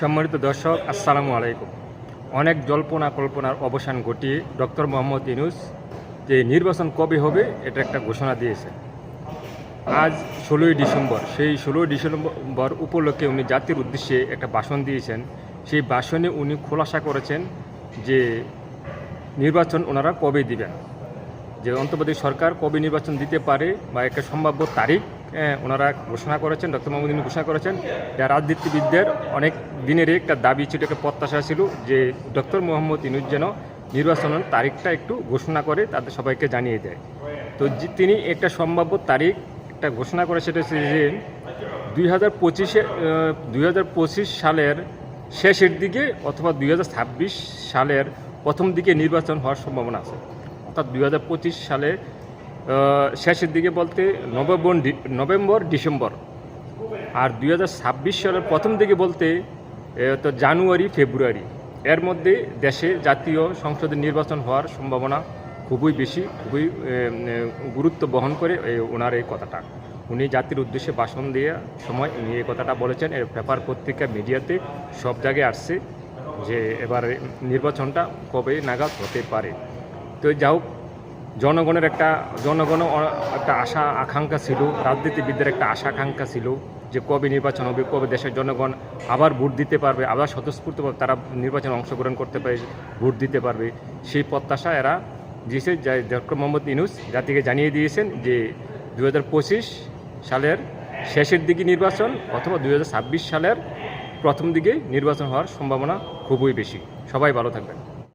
সম্মানিত দর্শক, আসসালামু আলাইকুম। অনেক জল্পনা কল্পনার অবসান ঘটিয়ে ডক্টর মোহাম্মদ ইনুস যে নির্বাচন কবে হবে এটা একটা ঘোষণা দিয়েছে। আজ ষোলোই ডিসেম্বর, সেই ষোলোই ডিসেম্বর উপলক্ষে উনি জাতির উদ্দেশ্যে একটা ভাষণ দিয়েছেন। সেই ভাষণে উনি খোলাসা করেছেন যে নির্বাচন ওনারা কবে দিবেন, যে অন্তর্বর্তী সরকার কবে নির্বাচন দিতে পারে বা একটা সম্ভাব্য তারিখ ওনারা ঘোষণা করেছেন, ডক্টর মোহাম্মদ ঘোষণা করেছেন যা রাজনীতিবিদদের অনেক দিনের একটা দাবি ছিল, একটা প্রত্যাশা ছিল যে ডক্টর মোহাম্মদ ইনুজ যেন নির্বাচনের তারিখটা একটু ঘোষণা করে তাদের সবাইকে জানিয়ে দেয়। তো তিনি একটা সম্ভাব্য তারিখ একটা ঘোষণা করে, সেটা হচ্ছে যে দুই হাজার পঁচিশে দুই হাজার পঁচিশ সালের শেষের দিকে অথবা দুই হাজার ছাব্বিশ সালের প্রথম দিকে নির্বাচন হওয়ার সম্ভাবনা আছে। অর্থাৎ দুই হাজার পঁচিশ সালে শেষের দিকে বলতে নভেম্বর নভেম্বর, ডিসেম্বর। আর দুই হাজার ছাব্বিশ সালের প্রথম দিকে বলতে তো জানুয়ারি, ফেব্রুয়ারি। এর মধ্যে দেশে জাতীয় সংসদের নির্বাচন হওয়ার সম্ভাবনা খুবই বেশি, খুবই গুরুত্ব বহন করে ওনার এই কথাটা। উনি জাতির উদ্দেশ্যে ভাষণ দেওয়ার সময় উনি এই কথাটা বলেছেন। এর পেপার পত্রিকা, মিডিয়াতে সব জায়গায় আসছে যে, এবার নির্বাচনটা কবে নাগাদ হতে পারে। তো যা হোক জনগণের একটা জনগণ একটা আশা, আকাঙ্ক্ষা ছিল, রাজনীতিবিদদের একটা আশা, আকাঙ্ক্ষা ছিল যে কবে নির্বাচন হবে, কবে দেশের জনগণ আবার ভোট দিতে পারবে, আবার স্বতঃস্ফূর্তভাবে তারা নির্বাচনে অংশগ্রহণ করতে পারে, ভোট দিতে পারবে। সেই প্রত্যাশা এরা দিয়েছে ডক্টর মোহাম্মদ ইনুস জাতিকে জানিয়ে দিয়েছেন যে দু হাজার পঁচিশ সালের শেষের দিকে নির্বাচন অথবা দু হাজার ছাব্বিশ সালের প্রথম দিকে নির্বাচন হওয়ার সম্ভাবনা খুবই বেশি। সবাই ভালো থাকবেন।